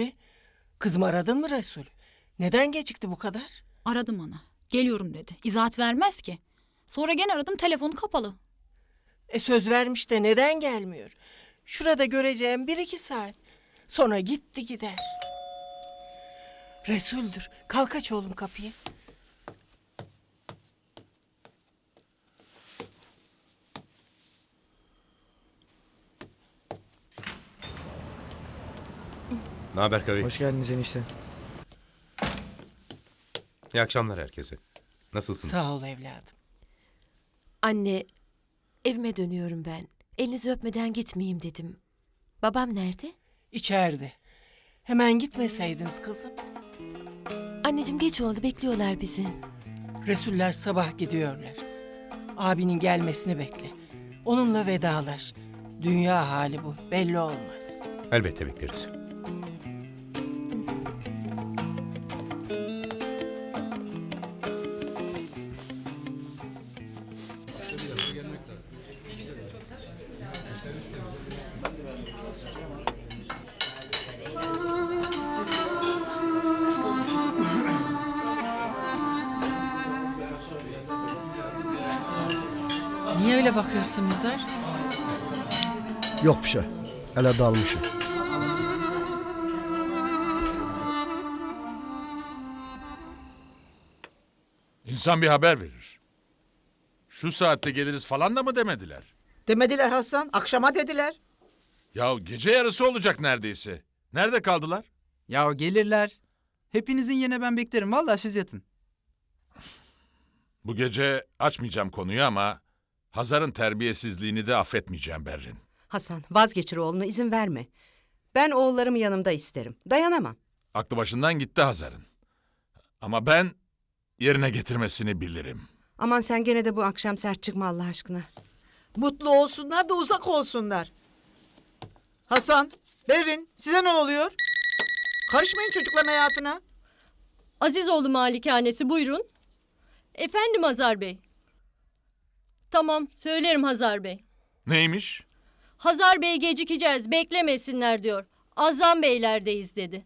Berri, kızım aradın mı Resul? Neden gecikti bu kadar? Aradım ana. Geliyorum dedi. İzahat vermez ki. Sonra gene aradım telefonu kapalı. E söz vermiş de neden gelmiyor? Şurada göreceğim bir iki saat. Sonra gitti gider. Resul'dür. Kalk aç oğlum kapıyı. Ne haber Kavi? Hoş geldiniz enişte. İyi akşamlar herkese. Nasılsınız? Sağ ol evladım. Anne, evime dönüyorum ben. Elinizi öpmeden gitmeyeyim dedim. Babam nerede? İçeride. Hemen gitmeseydiniz kızım. Anneciğim geç oldu, bekliyorlar bizi. Resuller sabah gidiyorlar. Abinin gelmesini bekle. Onunla vedalaş. Dünya hali bu. Belli olmaz. Elbette bekleriz. Niye öyle bakıyorsun Nizar? Yok bir şey. Ele dalmışım. İnsan bir haber verir. Şu saatte geliriz falan da mı demediler? Demediler Hasan, akşama dediler. Ya gece yarısı olacak neredeyse. Nerede kaldılar? Ya gelirler. Hepinizin yerine ben beklerim. Vallahi siz yatın. Bu gece açmayacağım konuyu ama Hazar'ın terbiyesizliğini de affetmeyeceğim Berrin. Hasan, vazgeçir oğluna izin verme. Ben oğullarımı yanımda isterim. Dayanamam. Aklı başından gitti Hazar'ın. Ama ben yerine getirmesini bilirim. Aman sen gene de bu akşam sert çıkma Allah aşkına. Mutlu olsunlar da uzak olsunlar. Hasan, Berrin, size ne oluyor? Karışmayın çocukların hayatına. Azizoğlu Malikanesi buyurun. Efendim Hazar Bey. Tamam söylerim Hazar Bey. Neymiş? Hazar Bey gecikeceğiz beklemesinler diyor. Azam Beyler'deyiz dedi.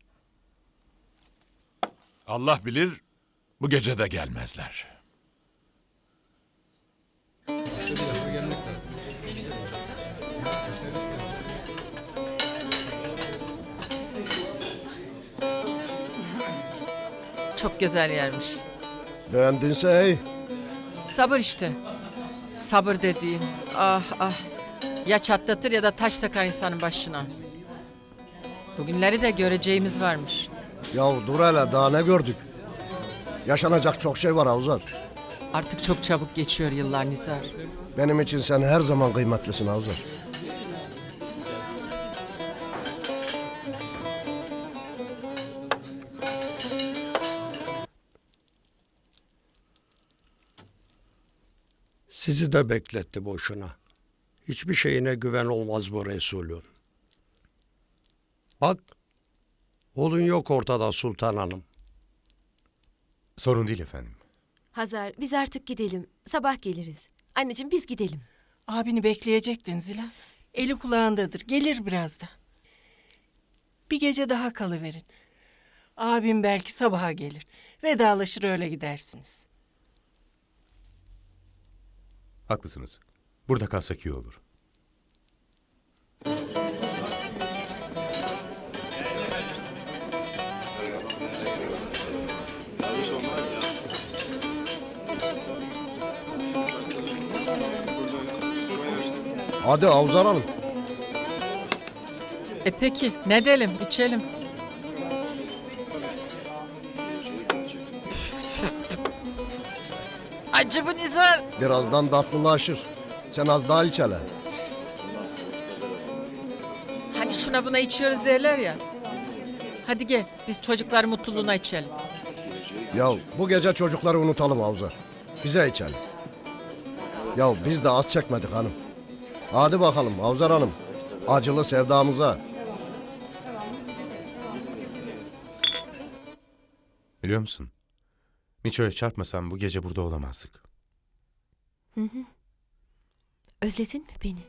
Allah bilir bu gece de gelmezler. Çok güzel yermiş. Beğendinse iyi. Sabır işte. Sabır dediğin. Ah ah. Ya çatlatır ya da taş takar insanın başına. Bugünleri de göreceğimiz varmış. Ya dur hele daha ne gördük? Yaşanacak çok şey var Avzar. Artık çok çabuk geçiyor yıllar Nizar. Benim için sen her zaman kıymetlisin Avzar. Sizi de bekletti boşuna. Hiçbir şeyine güven olmaz bu Resulün. Bak, oğlun yok ortada Sultan Hanım. Sorun değil efendim. Hazar, biz artık gidelim. Sabah geliriz. Anneciğim biz gidelim. Abini bekleyecektin Zilan. Eli kulağındadır. Gelir birazdan. Bir gece daha kalıverin. Abim belki sabaha gelir. Vedalaşır öyle gidersiniz. Haklısınız. Burada kalsak iyi olur. Hadi Avzar Hanım. E peki ne edelim içelim. Acı bu Nizar. Birazdan tatlılaşır. Sen az daha iç hele. Hani şuna buna içiyoruz derler ya. Hadi gel biz çocuklar mutluluğuna içelim. Ya bu gece çocukları unutalım Avzar. Bize içelim. Ya biz de az çekmedik hanım. Hadi bakalım Avzar Hanım. Acılı sevdamıza. Biliyor musun? Miço'ya çarpmasam bu gece burada olamazdık. Özledin mi beni?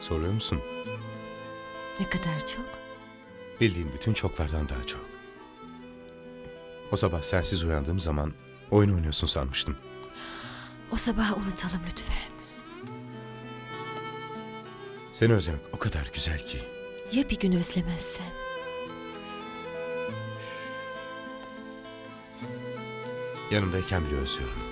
Soruyor musun? Ne kadar çok? Bildiğim bütün çoklardan daha çok. O sabah sensiz uyandığım zaman oyun oynuyorsun sanmıştım. O sabahı unutalım lütfen. Seni özlemek o kadar güzel ki. Ya bir gün özlemezsen? Yanımdayken bile özlüyorum.